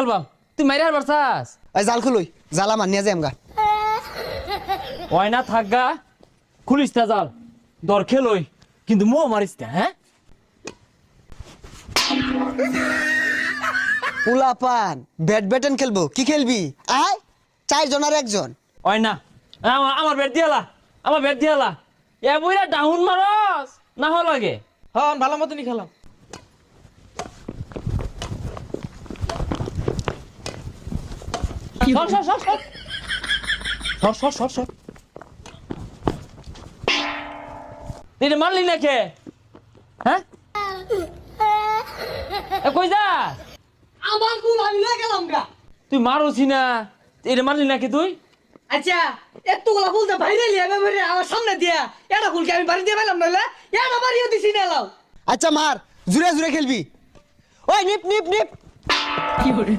খেলবাম তুই মাইরে হারবার চাস? ওই জাল খুলুই জালা মানিয়া যাই আমগা। ওই না থাকগা খুলিস তা জাল। দর খেলই কিন্তু মো মারিস তা হ্যাঁ? পুলা ব্যাট ব্যাটেন খেলব কি খেলবি? আয় চারজন আর একজন। ওই না আমার আমার বেট দিয়ালা আমার বেট দিয়ালা এ বইরা ডাউন মারস না হল লাগে। হ্যাঁ ভালো মতনই খেলাম সর সর সর সর সর সর সর সর এটা মারলি না কে হ্যাঁ কই যা? আমার কুল আমি না গেলাম গা। তুই মারোছি না? এটা মারলি নাকি তুই? আচ্ছা এতগুলা ফুল তো বাইরে লিয়ে বাইরে আমার সামনে দিয়া। এটা ফুলকে আমি বাড়ি দিয়ে পেলাম নইলে এটা বাড়িও দিছি না লাও আচ্ছা মার। জুড়ে জুড়ে খেলবি। ওই নিপ নিপ নিপ।